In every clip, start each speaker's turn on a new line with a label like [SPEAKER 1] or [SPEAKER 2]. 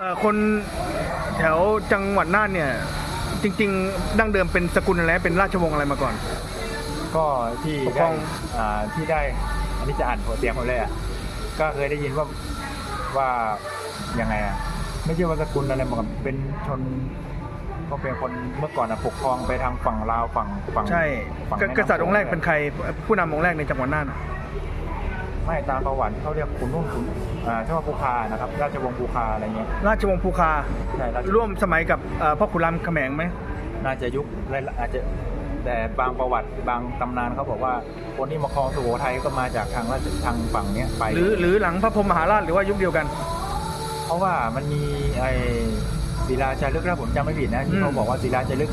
[SPEAKER 1] เอ่อคนแถวจังหวัดน่านเนี่ย จริง ๆ ดั้งเดิมเป็นสกุลอะไรเป็นราชวงศ์อะไรมาก่อน
[SPEAKER 2] ก็ที่
[SPEAKER 1] ปกคร
[SPEAKER 2] ได้
[SPEAKER 1] อง
[SPEAKER 2] อ่าที่ได้อันนี้จะอ่านหัวเสียงผมเลยอะก็เคยได้ยินว่าว่ายังไงอะไม่ใช่ว่าสกุลอะไรมาก่อนเป็นชนก็เป็นคนเมื่อก่อนอะปกครองไปทางฝั่งลาวฝั่งฝั่ง
[SPEAKER 1] ใช่
[SPEAKER 2] ฝั่ง
[SPEAKER 1] ก
[SPEAKER 2] แม่น้ำ
[SPEAKER 1] กษัตริย์องค์แรกเป็นใครผู้นำองค์แรกในจังหวัดน่านอะ
[SPEAKER 2] ไม่ตามประวัติเขาเรียกขุนนุ่นขุนอ่าชื่อว่าภูคานะครับ ราชวงศ์ภูคาอะไรเงี้ย
[SPEAKER 1] ราชวงศ์ภูคา
[SPEAKER 2] ใช่ราช
[SPEAKER 1] ร่วมสมัยกับเอ่อพ่อขุนรามคำแหงไหม
[SPEAKER 2] น่าจะยุคอาจจะแต่บางประวัติบางตำนานเขาบอกว่าคนที่มาครองสุโขทัยก็มาจากทางราชทางฝั่งเนี้ยไป
[SPEAKER 1] หรือหรือหลังพระพรหมมหาราชหรือว่ายุคเดียวกัน
[SPEAKER 2] เพราะว่ามันมีไอ้ศิลาจารึกถ้าผมจำไม่ผิดนะ
[SPEAKER 1] อื
[SPEAKER 2] ที่
[SPEAKER 1] ม
[SPEAKER 2] เขาบอกว่าศิลาจารึก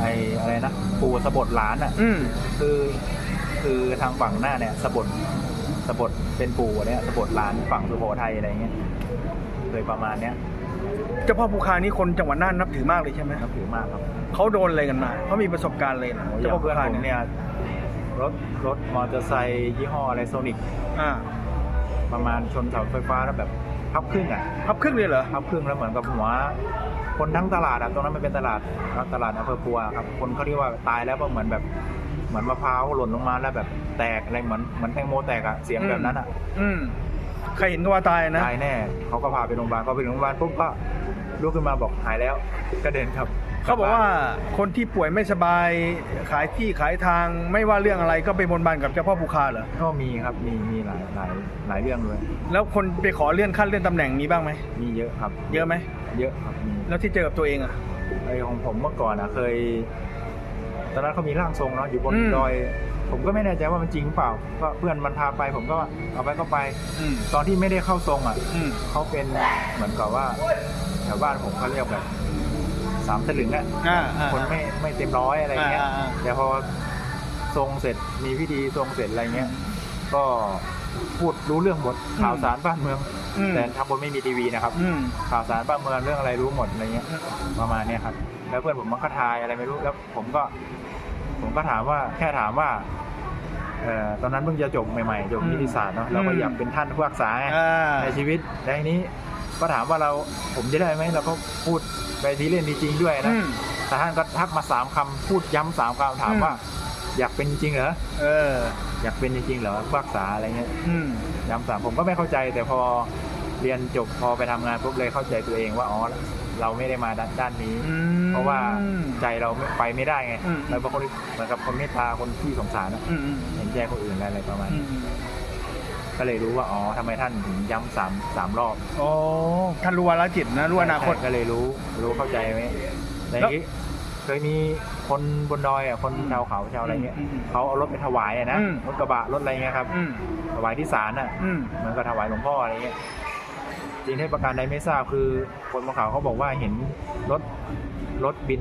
[SPEAKER 2] ไอ้อะไรนะปู่สะบดหลานอะ
[SPEAKER 1] อืม
[SPEAKER 2] คือคือทางฝั่งหน้าเนี่ยสะบด สะบดเป็นปู่เนี่ยสะบดหลานฝั่งสุโขทัยอะไรเงี้ยเลยประมาณเนี้ย
[SPEAKER 1] เจ้าพ่อภูคานี่คนจังหวัดน่านนับถือมากเลยใช่ไหม
[SPEAKER 2] นับถือมากครับ
[SPEAKER 1] เขาโดนอะไรกันมาเขามีประสบการณ์เลยนะ
[SPEAKER 2] โอ้ยอ
[SPEAKER 1] เจ้า
[SPEAKER 2] ย่า
[SPEAKER 1] พ่องภู
[SPEAKER 2] เพื่อน
[SPEAKER 1] คา
[SPEAKER 2] ผม
[SPEAKER 1] เนี่ย
[SPEAKER 2] เนี่ยรถรถมอเตอร์ไซค์ยี่ห้ออะไรโซนิก
[SPEAKER 1] อ่า
[SPEAKER 2] ประมาณชนเสาไฟฟ้าแล้วแบบพับครึ่งอะ
[SPEAKER 1] พับครึ่งเลยเหรอ
[SPEAKER 2] พับครึ่งแล้วเหมือนกับหัวคนทั้งตลาดอะตรงนั้นมันเป็นตลาดตลาดอำเภอปัวครับคนเขาเรียกว่าตายแล้วก็เหมือนแบบ เหมือนมะพร้าวหล่นลงมาแล้วแบบแตกอะไรเหมือนเหมือนแตงโมแตกอะเสียงแบบนั้นอะ
[SPEAKER 1] อืมใครเห็นก็ว่าตายนะ
[SPEAKER 2] ตายแน่เขาก็พาไปโรงพยาบาลเขาไปโรงพยาบาลปุ๊บก็ลุกขึ้นมาบอกหายแล้ว ก็เดินครับ
[SPEAKER 1] เขาบอกว่าคนที่ป่วยไม่สบายขายที่ขายทางไม่ว่าเรื่องอะไรก็ไปบนบานกับเจ้าพ่อภูคาเหรอ
[SPEAKER 2] ก็มีครับมีมีหลายหลายหลายเรื่องเลย
[SPEAKER 1] แล้วคนไปขอเลื่อนขั้นเลื่อนตำแหน่งมีบ้างไหม
[SPEAKER 2] มีเยอะครับ
[SPEAKER 1] เยอะไหม
[SPEAKER 2] เยอะครับมี
[SPEAKER 1] แล้วที่เจอกับตัวเองอะ
[SPEAKER 2] ไอของผมเมื่อก่อนอะเคย ตอนนั้นเขามีร่างทรงเนาะอยู่บน
[SPEAKER 1] อืม
[SPEAKER 2] ดอย ผมก็ไม่แน่ใจว่ามันจริงเปล่าก็เพื่อนมันพาไปผมก็เอาไปก็ไป
[SPEAKER 1] อืม
[SPEAKER 2] ตอนที่ไม่ได้เข้าทรงอะ
[SPEAKER 1] อืม
[SPEAKER 2] เขาเป็นเหมือนกับว่าแถวบ้านผมเขาเรียกแบบสามสลึงอะ
[SPEAKER 1] อ่าอ่า
[SPEAKER 2] คนไม่ไม่เต็มร้อยอะไรเงี้ย
[SPEAKER 1] อ่าอ่าอ่า
[SPEAKER 2] แต่พอทรงเสร็จมีพิธีทรงเสร็จอะไรเงี้ย ก็พูดรู้เรื่องหมดข่าวสารบ้านเมือง
[SPEAKER 1] อืม
[SPEAKER 2] แต่ทางบนไม่มีทีวีนะครับ
[SPEAKER 1] อืม
[SPEAKER 2] ข่าวสารบ้านเมืองเรื่องอะไรรู้หมดอะไรเงี้ย ประมาณเนี้ยครับ แล้วเพื่อนผมมันก็ทายอะไรไม่รู้แล้วผมก็ ผมก็ถามว่าแค่ถามว่าเอ่อตอนนั้นเพิ่งจะจบใหม่ๆจบ
[SPEAKER 1] อืม
[SPEAKER 2] นิติศาสตร์เนาะเราก็
[SPEAKER 1] อืม
[SPEAKER 2] อยากเป็นท่านผู้พิพากษาไง
[SPEAKER 1] อ่า
[SPEAKER 2] ในชีวิตแล้วทีนี้ก็ถามว่าเราผมจะได้ไหมเราก็พูดไปทีเล่นทีจริงด้วยนะ
[SPEAKER 1] อืม
[SPEAKER 2] แต่ท่านก็ทักมาสามคำพูดย้ำสามคำถาม
[SPEAKER 1] อืม
[SPEAKER 2] ว่า อยากเป็นจริงเหรอ
[SPEAKER 1] เออ
[SPEAKER 2] อยากเป็นจริงเหรอผู้พิพากษาอะไรเงี้ย
[SPEAKER 1] อืม
[SPEAKER 2] ย้ำสามผมก็ไม่เข้าใจแต่พอ เรียนจบพอไปทำงานปุ๊บเลยเข้าใจตัวเองว่าอ๋อเราไม่ได้มาด้านด้านนี้
[SPEAKER 1] อืม
[SPEAKER 2] เพราะว่าใจเราไม่ไปไม่ได้ไง
[SPEAKER 1] อืม
[SPEAKER 2] เราเป็นคนเหมือนกับคนเมตตาคนที่สงสารนะ
[SPEAKER 1] อืมอืม
[SPEAKER 2] เห็นใจคนอื่นอะไรประมาณ
[SPEAKER 1] อื
[SPEAKER 2] นี้
[SPEAKER 1] ม
[SPEAKER 2] ก็เลยรู้ว่าอ๋อทำไมท่านถึงย้ำสามสามรอบ
[SPEAKER 1] โอ้ท่านรู้วาระจิตนะรู้อนาคต
[SPEAKER 2] ใช่ก็เลยรู้รู้เข้าใจไหมใน
[SPEAKER 1] แล้ว
[SPEAKER 2] นี้เคยมีคนบนดอยอะคนชาวเขาชาวอะไรเงี้ย
[SPEAKER 1] อืมอืม
[SPEAKER 2] เขาเอารถไปถวายอะนะ
[SPEAKER 1] อืม
[SPEAKER 2] รถกระบะรถอะไรเงี้ยครับ
[SPEAKER 1] อืม
[SPEAKER 2] ถวายที่ศาลอะ
[SPEAKER 1] อืม
[SPEAKER 2] เหมือนกับถวายหลวงพ่ออะไรเงี้ย จริงที่ประการใดไม่ทราบคือคนบนเขาเขาบอกว่าเห็นรถรถบิน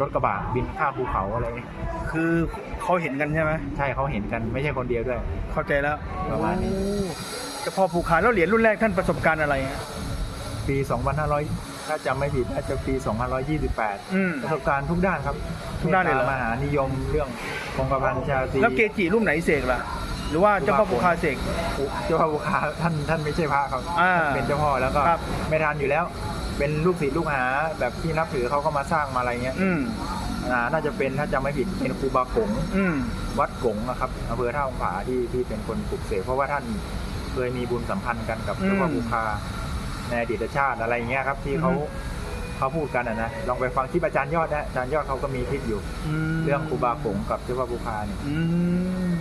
[SPEAKER 2] รถกระบะบินข้ามภูเขาอะไรเงี้ย
[SPEAKER 1] คือเขาเห็นกันใช่ไหม
[SPEAKER 2] ใช่เขาเห็นกันไม่ใช่คนเดียวด้วย
[SPEAKER 1] เข้าใจแล้ว
[SPEAKER 2] ประมาณนี้
[SPEAKER 1] โอ้เจ้าพ่อภูคาแล้วเหรียญรุ่นแรกท่านประสบการณ์อะไรฮะ
[SPEAKER 2] ปี 2500 ถ้าจำไม่ผิดน่าจะปี 2528
[SPEAKER 1] อืม
[SPEAKER 2] ประสบการณ์ทุกด้านครับ
[SPEAKER 1] ทุกด้านเลยเหรอ
[SPEAKER 2] มตมหานิยมเรื่องคงกระพันชาตรี
[SPEAKER 1] แล้วเกจิรูปไหนเสกล่ะ หรือว่าเจ้าพ่อภูคาเสก
[SPEAKER 2] เจ้าพ่อบุคาท่านท่านไม่ใช่พระครับ
[SPEAKER 1] อ่า
[SPEAKER 2] เป็นเจ้าพ่อแล้วก็
[SPEAKER 1] ครับ
[SPEAKER 2] ไม่ทันอยู่แล้ว เป็นลูกศิษย์ลูกหาแบบที่นับถือเขาก็มาสร้างมาอะไรเงี้ย
[SPEAKER 1] อืม
[SPEAKER 2] อ่าน่าจะเป็นถ้าจำไม่ผิดเป็นครูบากง
[SPEAKER 1] อืม
[SPEAKER 2] วัดกงนะครับอำเภอท่าองผาที่ที่เป็นคนปลุกเสกเพราะว่าท่านเคยมีบุญสัมพันธ์กันกับ
[SPEAKER 1] อืม
[SPEAKER 2] เจ้าพ่อบุคาในอดีตชาติอะไรเงี้ยครับ ที่เขา
[SPEAKER 1] อือฮึ
[SPEAKER 2] เขาพูดกันอะนะลองไปฟังคลิปอาจารย์ยอดนะอาจารย์ยอดเขาก็มีคลิปอยู่
[SPEAKER 1] ม
[SPEAKER 2] เรื่องครูบากงกับเจ้าพ่อบุคาเนี่ย
[SPEAKER 1] อืม